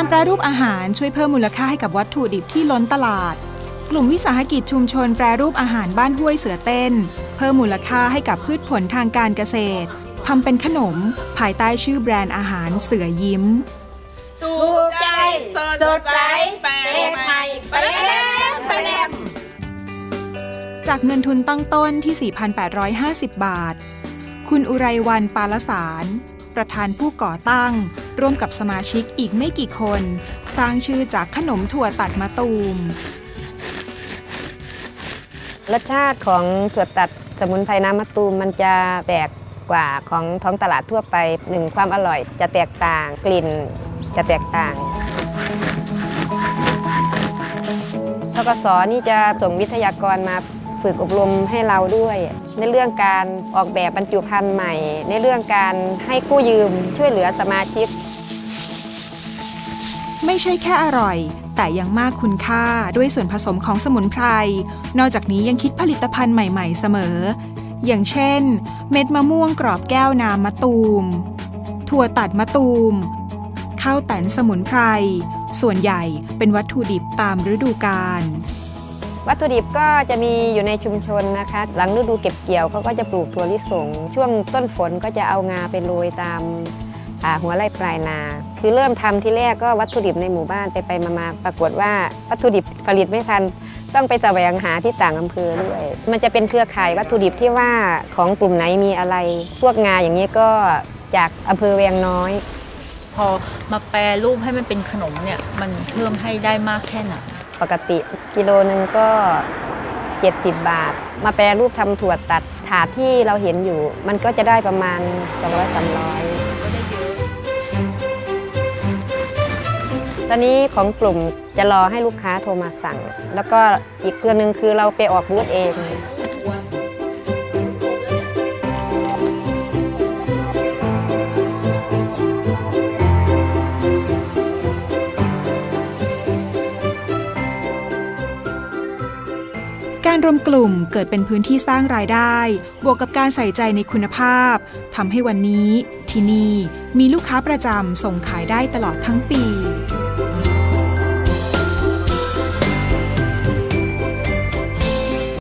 การแปรรูปอาหารช่วยเพิ่มมูลค่าให้กับวัตถุดิบที่ล้นตลาด กลุ่มวิสาหกิจชุมชนแปรรูปอาหารบ้านห้วยเสือเต้น เพิ่มมูลค่าให้กับพืชผลทางการเกษตรทำเป็นขนม ภายใต้ชื่อแบรนด์อาหารเสือยิ้มถูกใจสดสดใสแปลกใหม่ไปแลมไปลมจากเงินทุนตั้งต้นที่ 4,850 บาท คุณอุไรวันปาลสาร ประธานผู้ก่อตั้ง ร่วมกับสมาชิกอีกไม่กี่คน สร้างชื่อจากขนมถั่วตัดมะตูม รสชาติของถั่วตัดสมุนไพรน้ำมะตูมมันจะแปลกกว่าของท้องตลาดทั่วไปหนึ่งความอร่อยจะแตกต่างกลิ่นจะแตกต่างทกศนี่จะส่งวิทยากรมาฝึกอบรมให้เราด้วย ในเรื่องการออกแบบบรรจุภัณฑ์ใหม่ ในเรื่องการให้กู้ยืมช่วยเหลือสมาชิก ไม่ใช่แค่อร่อย แต่ยังมากคุณค่าด้วยส่วนผสมของสมุนไพร นอกจากนี้ยังคิดผลิตภัณฑ์ใหม่ๆเสมอ อย่างเช่น เม็ดมะม่วงกรอบแก้วน้ำมะตูม ถั่วตัดมะตูม ข้าวแตนสมุนไพร ส่วนใหญ่เป็นวัตถุดิบตามฤดูกาลวัตถุดิบก็จะมีอยู่ในชุมชนนะคะ หลังฤดูเก็บเกี่ยวเขาก็จะปลูกถั่วลิสง ช่วงต้นฝนก็จะเอางาไปโรยตาม หัวไร่ปลายนา คือเริ่มทำที่แรกก็วัตถุดิบในหมู่บ้านไปไปมามาปรากฏว่าวัตถุดิบผลิตไม่ทัน ต้องไปแสวงหาที่ต่างอำเภอด้วย มันจะเป็นเครือข่ายวัตถุดิบที่ว่าของกลุ่มไหนมีอะไร พวกงาอย่างนี้ก็จากอำเภอแวงน้อย พอมาแปรรูปให้มันเป็นขนมเนี่ยมันเพิ่มให้ได้มากแค่ไหนปกติกิโลหนึ่งก็ 70 บาท มาแปรรูปทำถั่วตัดถาดที่เราเห็นอยู่ มันก็จะได้ประมาณ 200-300 ตอนนี้ของกลุ่มจะรอให้ลูกค้าโทรมาสั่ง แล้วก็อีกเครื่องหนึ่งคือเราไปออกบูธเอง การรวมกลุ่มเกิดเป็นพื้นที่สร้างรายได้ บวกกับการใส่ใจในคุณภาพทำให้วันนี้ที่นี่มีลูกค้าประจำส่งขายได้ตลอดทั้งปี